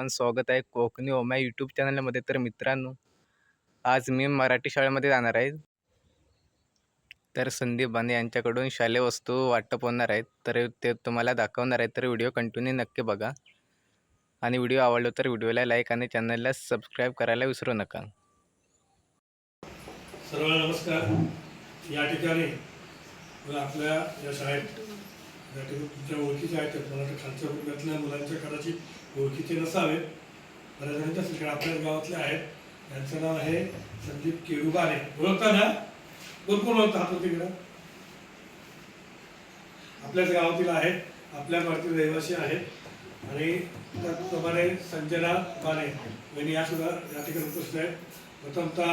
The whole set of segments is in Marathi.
पण स्वागत आहे कोकणी ओमा यूट्यूब चॅनलमध्ये तर मित्रांनो आज मी मराठी शाळेमध्ये जाणार आहे. तर संदीप बांधे यांच्याकडून शालेय वस्तू वाटप होणार आहेत. तर ते तुम्हाला दाखवणार आहेत. तर व्हिडिओ कंटिन्यू नक्की बघा. आणि व्हिडिओ आवडलो तर व्हिडिओला लाईक आणि चॅनलला सबस्क्राईब करायला विसरू नका. सर्वांना नमस्कार. या ठिकाणी आपल्या या शाळेत या तुमच्या ओळखीचे आहेत मला वाटतं खालच्या वर्गातल्या मुलांच्या कदाचित ओळखीचे नसावेत. बऱ्याच जणांच्या सगळ्या आपल्याच गावातले आहेत. त्यांचं नाव आहे संदीप केरुबाने ओळखता ना? कोण कोण ओळखता हात तिकडं आपल्याच गावातील आहेत आपल्या भारतीय रहिवासी आहेत. आणि त्याचप्रमाणे संजना बाने यांनी या सुद्धा या ठिकाणी उपस्थित आहेत. प्रथमतः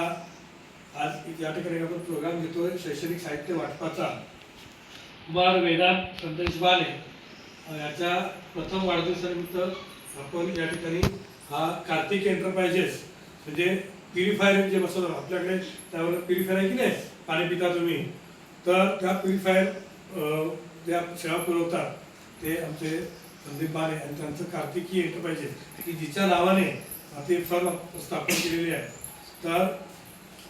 आज या ठिकाणी आपण प्रोग्राम घेतोय शैक्षणिक साहित्य वाटपाचा. कुमार वेदांत संदेश बाले याच्या प्रथम वाढदिवसानिमित्त आपण या ठिकाणी हा कार्तिक एंटरप्राइजेस म्हणजे प्युरिफायर जे बसवलं आपल्याकडे त्यावर प्युरिफायर आहे की नाही? पाणी पिता तुम्ही. तर त्या प्युरिफायर ज्या सेवा पुरवतात ते आमचे संदीप बाले आणि त्यांचं कार्तिकी एंटरप्राइजेस की जिच्या नावाने ते फर्म स्थापन केलेली आहे. तर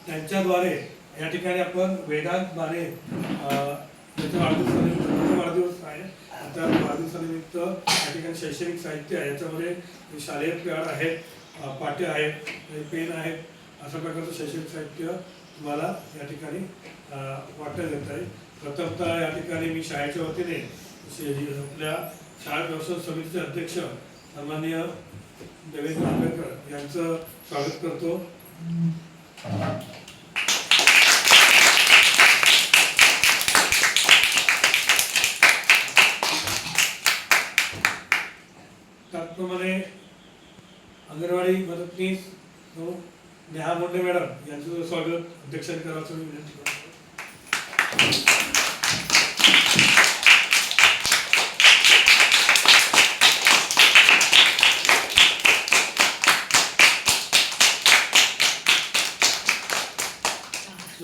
त्यांच्याद्वारे या ठिकाणी आपण वेदांत बाले त्याच्या वाढदिवसानिमित्त त्याचा वाढदिवस आहे. त्या वाढदिवसानिमित्त या ठिकाणी शैक्षणिक साहित्य आहे. याच्यामध्ये शालेय पॅड आहेत अं, पाट्या आहेत पेन आहेत अशा प्रकारचं शैक्षणिक साहित्य तुम्हाला या ठिकाणी वाटण्यात येत आहे. प्रथमतः या ठिकाणी मी शाळेच्या वतीने आपल्या शाळा व्यवस्थापन समितीचे अध्यक्ष सन्माननीय देवेंद्र आंबेडकर यांचं स्वागत करतो त्याचप्रमाणे अंगणवाडी मदतनीस नेहा मुंडे मॅडम यांचं स्वागत. अध्यक्षांनी करावं विनंती करतो.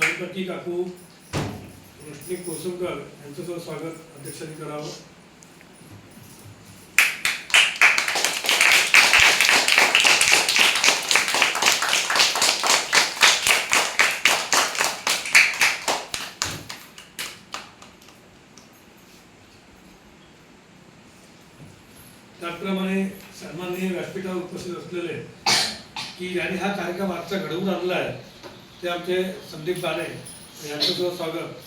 गणपती काकू रोशनी कोसुमकर यांचं स्वागत. अध्यक्षांनी करावं. त्याचप्रमाणे सन्माननीय व्यासपीठावर उपस्थित असलेले की यांनी हा कार्यक्रम आजचा घडवून आणला आहे ते आमचे संदीप बाणे यांचं सुद्धा स्वागत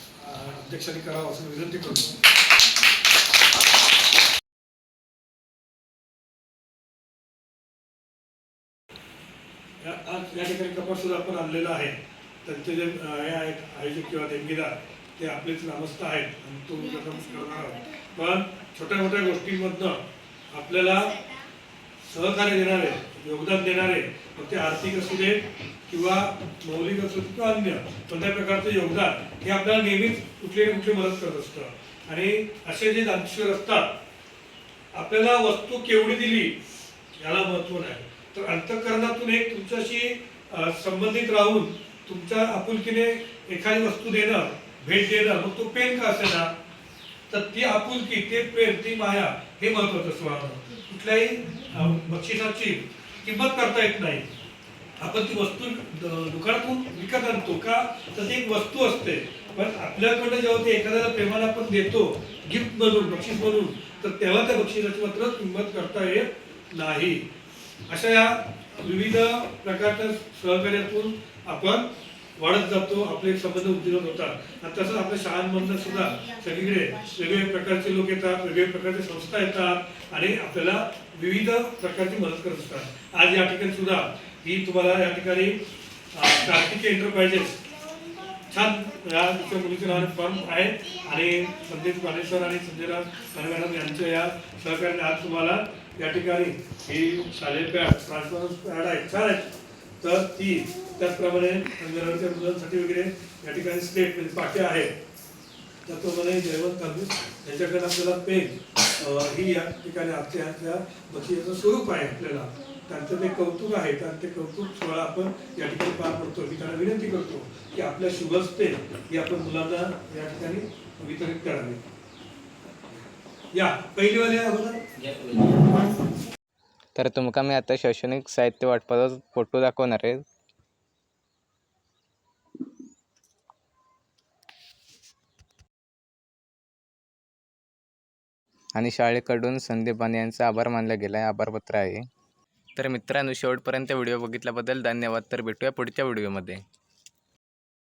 अध्यक्षांनी करावं असं विनंती करतो या- आज या ठिकाणी कपाट सुद्धा आपण आणलेला आहे त्यांचे जे हे आहेत आयोजक किंवा देणगीदार ते आपलेच नामस्थ आहेत आणि तो करणार आहोत. पण छोट्या मोठ्या गोष्टींमधनं आपल्याला सहकार्य देणारे योगदान देणारे मग ते आर्थिक असू दे किंवा मौलिक असू दे किंवा अन्य कोणत्या प्रकारचं योगदान हे आपल्याला नेहमीच कुठली ना कुठली मदत करत असतं. आणि असे जे दानशूर असतात आपल्याला वस्तू केवढी दिली याला महत्त्व नाही. तर अंतकरणातून एक तुमच्याशी संबंधित राहून तुमच्या आपुलकीने एखादी वस्तू देणं भेट देणं मग तो पेन का असेल ना तर ती आपुलकी ते प्रेम ती माया हे महत्वाचं स्वभाव कुठल्याही बक्षिसाची किंमत करता येत नाही. आपण ती वस्तू दुकानातून विकत आणतो का? तर ती एक वस्तू असते. पण आपल्याकडे जेव्हा ते एखाद्याला प्रेमाला आपण देतो गिफ्ट म्हणून बक्षीस म्हणून तर तेव्हा त्या बक्षिसाची मात्र किंमत करता येत नाही. अशा या विविध प्रकारच्या सहकार्यातून आपण वाढत जातो आपले संबंध उद्दीपक होतात. आणि तसंच आपल्या शाळांमधनं सुद्धा सगळीकडे वेगवेगळ्या प्रकारचे लोक येतात वेगवेगळ्या प्रकारच्या संस्था येतात आणि आपल्याला विविध प्रकारची मदत करत असतात. आज या ठिकाणी सुद्धा ही तुम्हाला या ठिकाणी अं, कार्तिकी एंटरप्राइजेस छान या तुमच्या मुलीचे नावाने फॉर्म आहे. आणि संदेश पानेश्वर आणि संजयराव काळे मॅडम यांच्या या सहकार्याने आज तुम्हाला या ठिकाणी ही शालेय पॅड ट्रान्सफर पॅड आहे. छान आहे. तर ती त्याचप्रमाणे अंगणवाडीच्या मुलांसाठी वगैरे या ठिकाणी स्लेट म्हणजे पाट्या आहेत त्याचप्रमाणे जयवंत कांबळे यांच्याकडे आपल्याला पेन ही या ठिकाणी आजच्या ह्याच्या बक्षिसाचं स्वरूप आहे आपल्याला. त्यांचं ते कौतुक आहे. कारण ते कौतुक सोहळा आपण या ठिकाणी पार पडतो. मी त्यांना विनंती करतो की आपल्या शुभस्ते ही आपण मुलांना या ठिकाणी वितरित करावी. या. पहिलीवाले अगोदर? तर तुमका मी आता शैक्षणिक साहित्य वाटपाचो फोटो दाखवणार आहे. आणि शाळेकडून संदीप बाने यांचा आभार मानला गेला आहे आभारपत्र आहे. तर मित्रांनो शेवटपर्यंत व्हिडिओ बघितल्याबद्दल धन्यवाद. तर भेटूया पुढच्या व्हिडिओमध्ये.